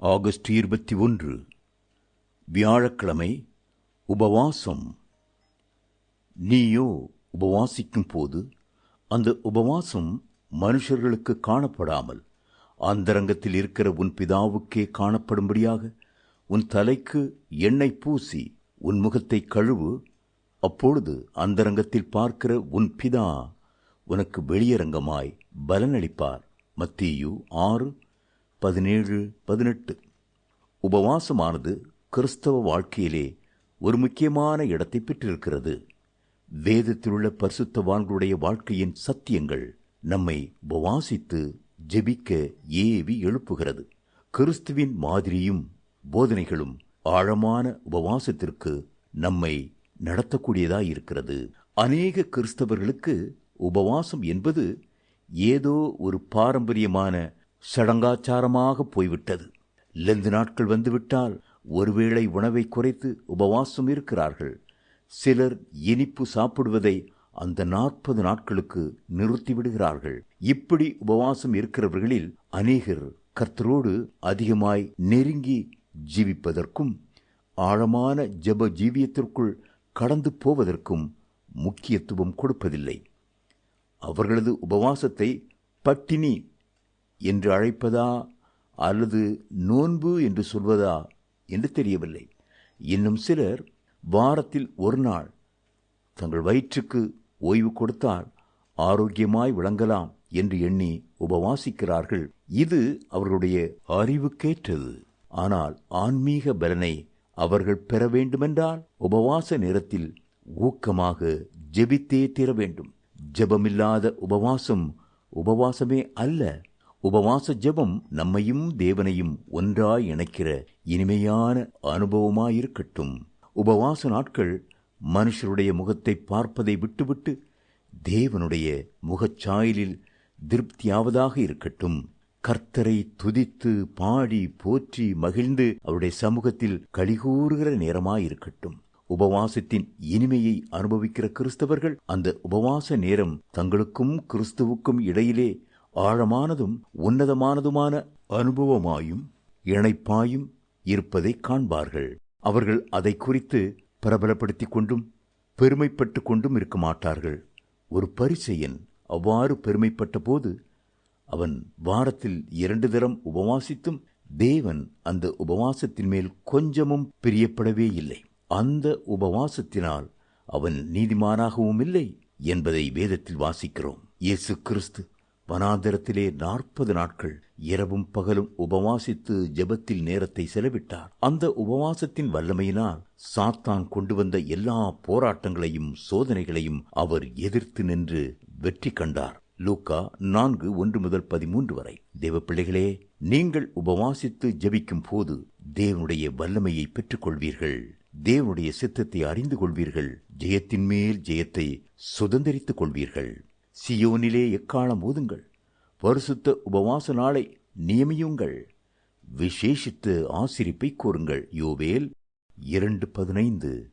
August இருபத்தி ஒன்று வியாழக்கிழமை உபவாசம். நீயோ உபவாசிக்கும் போது அந்த உபவாசம் மனுஷர்களுக்கு காணப்படாமல் அந்தரங்கத்தில் இருக்கிற உன் பிதாவுக்கே காணப்படும்படியாக உன் தலைக்கு எண்ணெய் பூசி உன் முகத்தை கழுவு அப்பொழுது அந்தரங்கத்தில் பார்க்கிற உன் பிதா உனக்கு வெளியரங்கமாய் பலனளிப்பார். மத்தியு ஆறு பதினேழு பதினெட்டு. உபவாசமானது கிறிஸ்தவ வாழ்க்கையிலே ஒரு முக்கியமான இடத்தை பெற்றிருக்கிறது. வேதத்திலுள்ள பரிசுத்தவான்களுடைய வாழ்க்கையின் சத்தியங்கள் நம்மை உபவாசித்து ஜெபிக்க ஏவி எழுப்புகிறது. கிறிஸ்துவின் மாதிரியும் போதனைகளும் ஆழமான உபவாசத்திற்கு நம்மை நடத்தக்கூடியதாயிருக்கிறது. அநேக கிறிஸ்தவர்களுக்கு உபவாசம் என்பது ஏதோ ஒரு பாரம்பரியமான சடங்காச்சாரமாக போய்விட்டது. லெந்து நாட்கள் வந்துவிட்டால் ஒருவேளை உணவை குறைத்து உபவாசம் இருக்கிறார்கள். சிலர் இனிப்பு சாப்பிடுவதை அந்த நாற்பது நாட்களுக்கு நிறுத்திவிடுகிறார்கள். இப்படி உபவாசம் இருக்கிறவர்களில் அநேகர் கர்த்தரோடு அதிகமாய் நெருங்கி ஜீவிப்பதற்கும் ஆழமான ஜப ஜீவியத்திற்குள் கடந்து போவதற்கும் முக்கியத்துவம் கொடுப்பதில்லை. அவர்களது உபவாசத்தை பட்டினி என்று அழைப்பதா அல்லது நோன்பு என்று சொல்வதா என்று தெரியவில்லை. இன்னும் சிலர் வாரத்தில் ஒரு நாள் தங்கள் வயிற்றுக்கு ஓய்வு கொடுத்தால் ஆரோக்கியமாய் விளங்கலாம் என்று எண்ணி உபவாசிக்கிறார்கள். இது அவர்களுடைய அறிவுக்கேற்றது. ஆனால் ஆன்மீக பலனை அவர்கள் பெற வேண்டுமென்றால் உபவாச நேரத்தில் ஊக்கமாக ஜெபித்தே தீர வேண்டும். ஜெபமில்லாத உபவாசம் உபவாசமே அல்ல. உபவாச ஜெபம் நம்மையும் தேவனையும் ஒன்றாய் இணைக்கிற இனிமையான அனுபவமாயிருக்கட்டும். உபவாச நாட்கள் மனுஷருடைய முகத்தை பார்ப்பதை விட்டுவிட்டு தேவனுடைய முகச்சாயலில் திருப்தியாவதாக இருக்கட்டும். கர்த்தரை துதித்து பாடி போற்றி மகிழ்ந்து அவருடைய சமூகத்தில் கழிகூறுகிற நேரமாயிருக்கட்டும். உபவாசத்தின் இனிமையை அனுபவிக்கிற கிறிஸ்தவர்கள் அந்த உபவாச நேரம் தங்களுக்கும் கிறிஸ்துவுக்கும் இடையிலே ஆழமானதும் உன்னதமானதுமான அனுபவமாயும் இணைப்பாயும் இருப்பதை காண்பார்கள். அவர்கள் அதை குறித்து பிரபலப்படுத்திக் கொண்டும் பெருமைப்பட்டு கொண்டும் இருக்க மாட்டார்கள். ஒரு பரிசெயன் அவ்வாறு பெருமைப்பட்ட போது அவன் வாரத்தில் இரண்டு தரம் உபவாசித்தும் தேவன் அந்த உபவாசத்தின் மேல் கொஞ்சமும் பிரியப்படவே இல்லை. அந்த உபவாசத்தினால் அவன் நீதிமானாகவும் இல்லை என்பதை வேதத்தில் வாசிக்கிறோம். இயேசு கிறிஸ்து வனாந்தரத்திலே நாற்பது நாட்கள் இரவும் பகலும் உபவாசித்து ஜெபத்தில் நேரத்தை செலவிட்டார். அந்த உபவாசத்தின் வல்லமையினால் சாத்தான் கொண்டு வந்த எல்லா போராட்டங்களையும் சோதனைகளையும் அவர் எதிர்த்து நின்று வெற்றி கண்டார். லூக்கா நான்கு ஒன்று முதல் பதிமூன்று வரை. தேவ பிள்ளைகளே நீங்கள் உபவாசித்து ஜெபிக்கும் போது தேவனுடைய வல்லமையை பெற்றுக் கொள்வீர்கள் தேவனுடைய சித்தத்தை அறிந்து கொள்வீர்கள். ஜெயத்தின் மேல் ஜெயத்தை சுதந்திரித்துக் கொள்வீர்கள். சியோனிலே எக்காலம் ஊதுங்கள். பரிசுத்த உபவாச நாளை நியமியுங்கள். விசேஷித்து ஆசிரிப்பை கூறுங்கள் யோவேல் இரண்டு பதினைந்து.